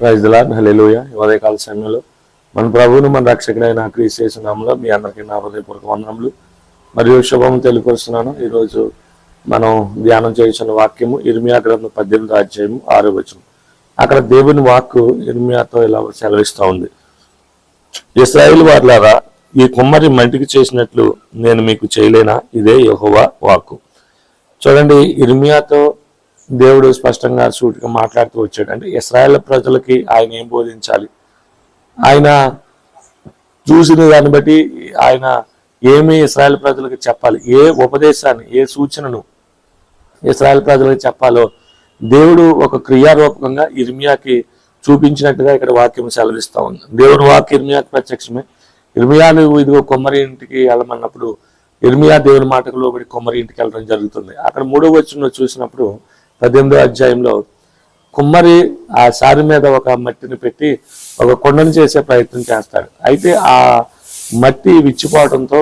Praise దిలా hallelujah ఉదయకాల సమయంలో మన ప్రభువును మన రక్షకుడైన క్రీస్తేసునామంలో మీ అందరికీ నా హృదయపూర్వక వందనములు. మరియు శుభం తెలియపరుస్తున్నాను. ఈరోజు మనం ధ్యానం చేసిన వాక్యము ఇర్మియా గ్రంథం పద్దెనిమిది అధ్యాయము ఆరో వచనం. అక్కడ దేవుని వాక్కు ఇర్మియాతో ఇలా సెలవిస్తూ ఉంది. ఇస్రాయిల్ వారిలారా ఈ కుమ్మరి మంటికి చేసినట్లు నేను మీకు చేయలేనా? ఇదే యహోవా వాక్కు. చూడండి ఇర్మియాతో దేవుడు స్పష్టంగా సూటిగా మాట్లాడుతూ వచ్చాడు. అంటే ఇస్రాయేల్ ప్రజలకి ఆయన ఏం బోధించాలి? ఆయన చూసిన దాన్ని బట్టి ఆయన ఏమి ఇస్రాయేల్ ప్రజలకు చెప్పాలి? ఏ ఉపదేశాన్ని ఏ సూచనను ఇస్రాయేల్ ప్రజలకు చెప్పాలో దేవుడు ఒక క్రియారూపకంగా ఇర్మియాకి చూపించినట్టుగా ఇక్కడ వాక్యం సెలవిస్తా ఉంది. దేవుడు వాక్య ఇర్మియాకి ప్రత్యక్షమే. ఇర్మియాను ఇదిగో కొమ్మరి ఇంటికి వెళ్ళమన్నప్పుడు ఇర్మియా దేవుని మాటకు లోబడి కొమ్మరి ఇంటికి వెళ్ళడం జరుగుతుంది. అక్కడ మూడో వచ్చిన చూసినప్పుడు పద్దెనిమిదో అధ్యాయంలో కుమ్మరి ఆ సారి మీద ఒక మట్టిని పెట్టి ఒక కొండను చేసే ప్రయత్నం చేస్తాడు అయితే ఆ మట్టి విచ్చిపోవడంతో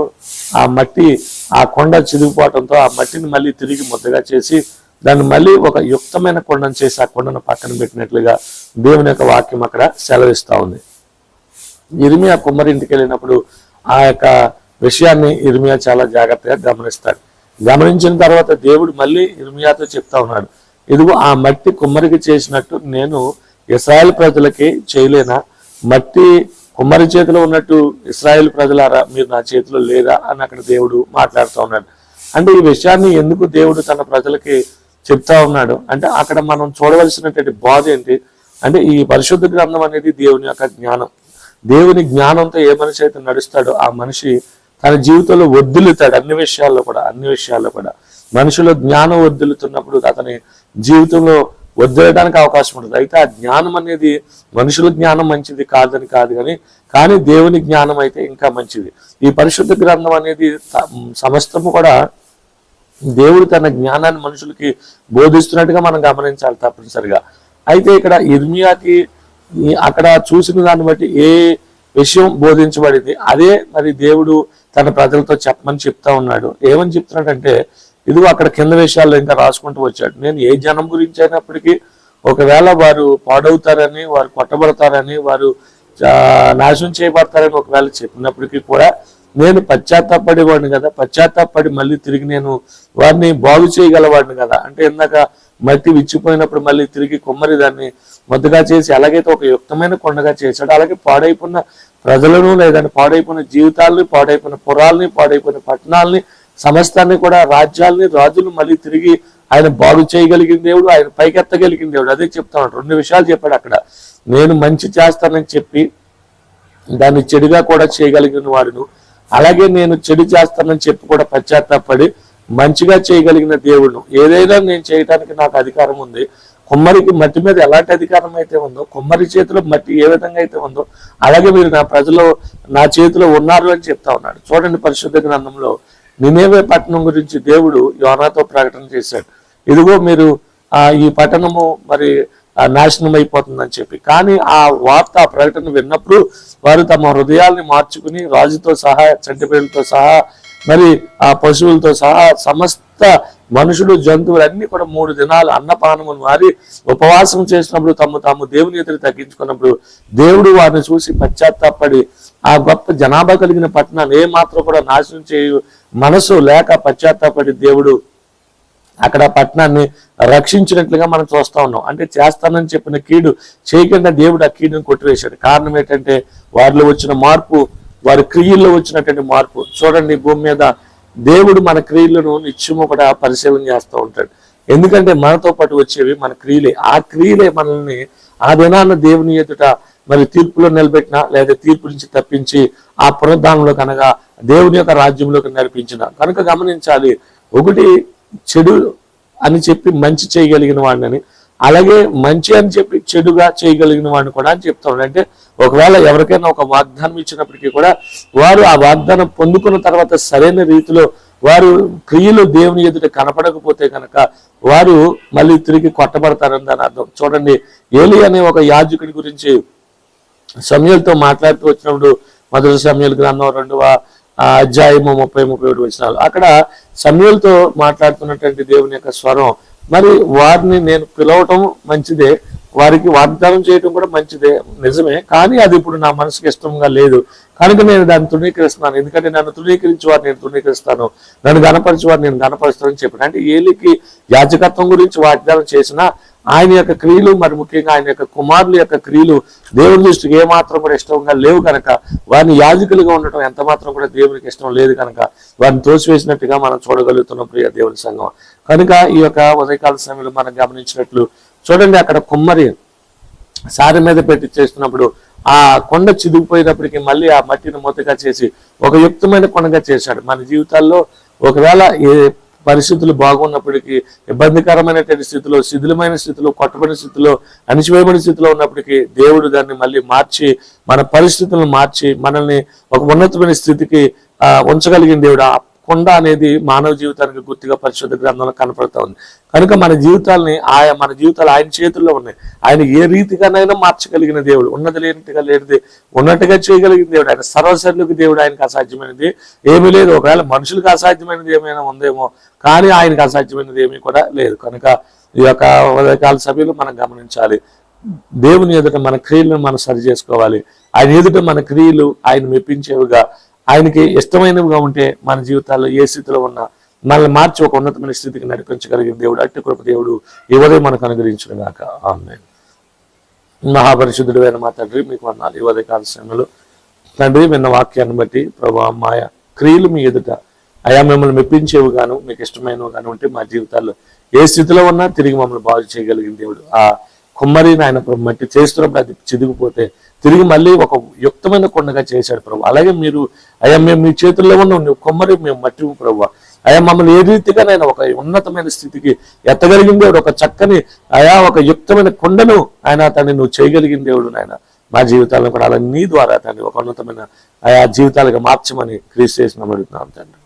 ఆ మట్టి ఆ కొండ చిరిగిపోవడంతో ఆ మట్టిని మళ్ళీ తిరిగి ముద్దగా చేసి దాన్ని మళ్ళీ ఒక యుక్తమైన కొండను చేసి ఆ కొండను పక్కన పెట్టినట్లుగా దేవుని యొక్క వాక్యం అక్కడ సెలవిస్తూ ఉంది. ఇరుమియా కుమ్మరి ఇంటికి వెళ్ళినప్పుడు ఆ యొక్క విషయాన్ని ఇరిమియా చాలా జాగ్రత్తగా గమనిస్తాడు. గమనించిన తర్వాత దేవుడు మళ్ళీ ఇరిమియాతో చెప్తా ఉన్నాడు. ఇదిగో ఆ మట్టి కుమ్మరికి చేసినట్టు నేను ఇస్రాయల్ ప్రజలకి చేయలేనా? మట్టి కుమ్మరి చేతిలో ఉన్నట్టు ఇస్రాయల్ ప్రజలారా మీరు నా చేతిలో లేదా అని అక్కడ దేవుడు మాట్లాడుతూ ఉన్నాడు. అంటే ఈ విషయాన్ని ఎందుకు దేవుడు తన ప్రజలకి చెప్తా ఉన్నాడు? అంటే అక్కడ మనం చూడవలసినటువంటి బాధ ఏంటి? అంటే ఈ పరిశుద్ధ గ్రంథం అనేది దేవుని యొక్క జ్ఞానం. దేవుని జ్ఞానంతో ఏ మనిషి అయితే నడుస్తాడో ఆ మనిషి తన జీవితంలో వద్దులుతాడు అన్ని విషయాల్లో కూడా అన్ని విషయాల్లో కూడా. మనిషిలో జ్ఞానం వద్దులుతున్నప్పుడు అతని జీవితంలో వదిలేయడానికి అవకాశం ఉంటుంది. అయితే ఆ జ్ఞానం అనేది మనుషుల జ్ఞానం మంచిది కాదని కాదు కానీ కానీ దేవుని జ్ఞానం అయితే ఇంకా మంచిది. ఈ పరిశుద్ధ గ్రంథం అనేది సమస్తము కూడా దేవుడు తన జ్ఞానాన్ని మనుషులకి బోధిస్తున్నట్టుగా మనం గమనించాలి తప్పనిసరిగా. అయితే ఇక్కడ ఇర్మియాకి అక్కడ చూసిన దాన్ని బట్టి ఏ విషయం బోధించబడింది? అదే మరి దేవుడు తన ప్రజలతో చెప్పమని చెప్తా ఉన్నాడు. ఏమని చెప్తున్నాడంటే ఇదిగో అక్కడ కింద విషయాలు ఇంకా రాసుకుంటూ వచ్చాడు. నేను ఏ జనం గురించి అయినప్పటికీ ఒకవేళ వారు పాడవుతారని వారు కొట్టబడతారని వారు నాశనం చేయబడతారని ఒకవేళ చెప్పినప్పటికీ కూడా నేను పశ్చాత్తాపడేవాడిని కదా పశ్చాత్తాపడి మళ్ళీ తిరిగి నేను వారిని బాగు చేయగలవాడిని కదా. అంటే ఇందాక మట్టి విచ్చిపోయినప్పుడు మళ్ళీ తిరిగి కుమ్మరి దాన్ని మొద్దుగా చేసి ఎలాగైతే ఒక యుక్తమైన కొండగా చేశాడు. అలాగే పాడైపోయిన ప్రజలను లేదంటే పాడైపోయిన జీవితాలని పాడైపోయిన పురాల్ని పాడైపోయిన పట్టణాలని సమస్తాన్ని కూడా రాజ్యాల్ని రాజులు మళ్ళీ తిరిగి ఆయన బాగు చేయగలిగిన దేవుడు ఆయన పైకెత్తగలిగిన దేవుడు. అదే చెప్తాడు రెండు విషయాలు చెప్పాడు అక్కడ. నేను మంచి చేస్తానని చెప్పి దాన్ని చెడుగా కూడా చేయగలిగిన వాడును. అలాగే నేను చెడు చేస్తానని చెప్పి కూడా పశ్చాత్తాపడి మంచిగా చేయగలిగిన దేవుడు ఏదైనా నేను చేయడానికి నాకు అధికారం ఉంది. కుమ్మరికి మట్టి మీద ఎలాంటి అధికారం అయితే ఉందో కుమ్మరి చేతిలో మట్టి ఏ విధంగా అయితే ఉందో అలాగే మీరు నా ప్రజలు నా చేతిలో ఉన్నారు అని చెప్తా ఉన్నాడు. చూడండి పరిశుద్ధ గ్రంథంలో నినేవే పట్టణం గురించి దేవుడు యోనాతో ప్రకటన చేశాడు. ఇదిగో మీరు ఆ ఈ పట్టణము మరి నాశనం అయిపోతుందని చెప్పి. కానీ ఆ వార్త ఆ ప్రకటన విన్నప్పుడు వారు తమ హృదయాల్ని మార్చుకుని రాజుతో సహా చంటిపిల్లలతో సహా మరి ఆ పశువులతో సహా సమస్త మనుషులు జంతువులు అన్ని కూడా మూడు దినాలు అన్నపానములు మారి ఉపవాసం చేసినప్పుడు తమ తాము దేవుని ఎదురు తగ్గించుకున్నప్పుడు దేవుడు వారిని చూసి పశ్చాత్తాపడి ఆ గొప్ప జనాభా కలిగిన పట్టణాన్ని ఏ మాత్రం కూడా నాశనం చేయు మనసు లేక పశ్చాత్తాపడి దేవుడు అక్కడ పట్టణాన్ని రక్షించినట్లుగా మనం చూస్తా ఉన్నాం. అంటే చేస్తానని చెప్పిన కీడు చేయకుండా దేవుడు ఆ కీడును కొట్టివేశాడు. కారణం ఏంటంటే వారిలో వచ్చిన మార్పు వారి క్రియల్లో వచ్చినటువంటి మార్పు. చూడండి భూమి మీద దేవుడు మన క్రియలను నిత్యము కూడా పరిశీలన చేస్తూ ఉంటాడు. ఎందుకంటే మనతో పాటు వచ్చేవి మన క్రియలే. ఆ క్రియలే మనల్ని ఆ దినాన్న దేవుని ఎదుట మరి తీర్పులో నిలబెట్టిన లేదా తీర్పు నుంచి తప్పించి ఆ పునరుద్ధానంలో కనుక దేవుని యొక్క రాజ్యంలోకి నడిపించిన. కనుక గమనించాలి ఒకటి చెడు అని చెప్పి మంచి చేయగలిగిన వాడిని అలాగే మంచి అని చెప్పి చెడుగా చేయగలిగిన వాడిని కూడా అని చెప్తాడు అంటే ఒకవేళ ఎవరికైనా ఒక వాగ్దానం ఇచ్చినప్పటికీ కూడా వారు ఆ వాగ్దానం పొందుకున్న తర్వాత సరైన రీతిలో వారు క్రియలు దేవుని ఎదుట కనపడకపోతే కనుక వారు మళ్ళీ తిరిగి కొట్టబడతారని దాని అర్థం. చూడండి ఏలి అనే ఒక యాజకుడి గురించి సమయాలతో మాట్లాడుతూ వచ్చినప్పుడు మొదటి సమయలు గ్రంథం రెండవ అధ్యాయము ముప్పై ముప్పై ఒకటి వచ్చినాలు. అక్కడ సమయాలతో మాట్లాడుతున్నటువంటి దేవుని యొక్క స్వరం మరి వారిని నేను పిలవటం మంచిదే వారికి వాగ్దానం చేయటం కూడా మంచిదే నిజమే కానీ అది ఇప్పుడు నా మనసుకి ఇష్టంగా లేదు. కనుక నేను దాన్ని తృణీకరిస్తున్నాను. ఎందుకంటే నన్ను తృణీకరించి వారు నేను తృణీకరిస్తాను. నన్ను గణపరిచి వారు నేను గణపరుస్తానని చెప్పాను. అంటే ఏలికి యాజకత్వం గురించి వాగ్దానం చేసినా ఆయన యొక్క క్రియలు మరి ముఖ్యంగా ఆయన యొక్క కుమారుల యొక్క క్రియలు దేవుని దృష్టికి ఏమాత్రం కూడా ఇష్టంగా లేవు కనుక వారిని యాజకులుగా ఉండటం ఎంత మాత్రం కూడా దేవునికి ఇష్టం లేదు కనుక వారిని తోసివేసినట్టుగా మనం చూడగలుగుతున్నాం ప్రియ దేవుని సంఘం. కనుక ఈ యొక్క ఉదయకాల సమయంలో మనం గమనించినట్లు చూడండి అక్కడ కుమ్మరి సారి మీద పెట్టి చేస్తున్నప్పుడు ఆ కొండ చిదిగిపోయినప్పటికీ మళ్ళీ ఆ మట్టిని మొత్తగా చేసి ఒక యుక్తమైన కొండగా చేశాడు. మన జీవితాల్లో ఒకవేళ పరిస్థితులు బాగున్నప్పటికీ ఇబ్బందికరమైనటువంటి స్థితిలో శిథిలమైన స్థితిలో కొట్టబడిన స్థితిలో అణిచివేయబడిన స్థితిలో ఉన్నప్పటికీ దేవుడు దాన్ని మళ్ళీ మార్చి మన పరిస్థితులను మార్చి మనల్ని ఒక ఉన్నతమైన స్థితికి ఉంచగలిగిన దేవుడు. ఆ కొండ అనేది మానవ జీవితానికి గుర్తుగా పరిశుద్ధ గ్రంథంలో కనపడతా ఉంది. కనుక మన జీవితాలని ఆయా మన జీవితాలు ఆయన చేతుల్లో ఉన్నాయి. ఆయన ఏ రీతిగానైనా మార్చగలిగిన దేవుడు. ఉన్నది లేనిటిగా లేనిది ఉన్నట్టుగా చేయగలిగిన దేవుడు. ఆయన సర్వశరులకు దేవుడు ఆయనకు అసాధ్యమైనది ఏమీ లేదు. ఒకవేళ మనుషులకు అసాధ్యమైనది ఏమైనా ఉందేమో కానీ ఆయనకు అసాధ్యమైనది ఏమీ కూడా లేదు. కనుక ఈ యొక్క ఉదయకాల సభ్యులు మనం గమనించాలి. దేవుని ఎదుట మన క్రియలను మనం సరి చేసుకోవాలి ఆయన ఎదుట మన క్రియలు ఆయన మెప్పించేవిగా ఆయనకి ఇష్టమైనవిగా ఉంటే మన జీవితాల్లో ఏ స్థితిలో ఉన్నా మనల్ని మార్చి ఒక ఉన్నతమైన స్థితికి నడిపించగలిగిన దేవుడు అట్టి కృప దేవుడు ఎవరే మనకు అనుగ్రహించిన గాక ఆన్లైన్ మహాపరిశుద్ధుడు అయిన మా తండ్రి మీకు వందాలు ఇవదే ఉదయకాల సమయంలో తండ్రి విన్న వాక్యాన్ని బట్టి ప్రభా మాయ క్రియలు మీ ఎదుట. అయా మిమ్మల్ని మెప్పించేవి గాను మీకు ఇష్టమైనవి గాను ఉంటే మా జీవితాల్లో ఏ స్థితిలో ఉన్నా తిరిగి మమ్మల్ని బాగు చేయగలిగిన దేవుడు. ఆ కుమ్మరిని ఆయన ప్రభు మట్టి చేస్తున్నప్పుడు అది చిదిగిపోతే తిరిగి మళ్ళీ ఒక యుక్తమైన కొండగా చేశాడు ప్రభు. అలాగే మీరు అయ్యా మేము మీ చేతుల్లో ఉన్న నువ్వు కుమ్మరి మేము మట్టి ప్రభు. అయా మమ్మల్ని ఏ రీతిగా నేను ఒక ఉన్నతమైన స్థితికి ఎత్తగలిగిన దేవుడు ఒక చక్కని అయా ఒక యుక్తమైన కొండను ఆయన తను నువ్వు చేయగలిగిన దేవుడు నాయన. మా జీవితాలను కూడా అలా నీ ద్వారా తండ్రి ఒక ఉన్నతమైన ఆయా జీవితాలుగా మార్చమని క్రీస్ చేసిన అడుగుతున్నాం తండ్రి.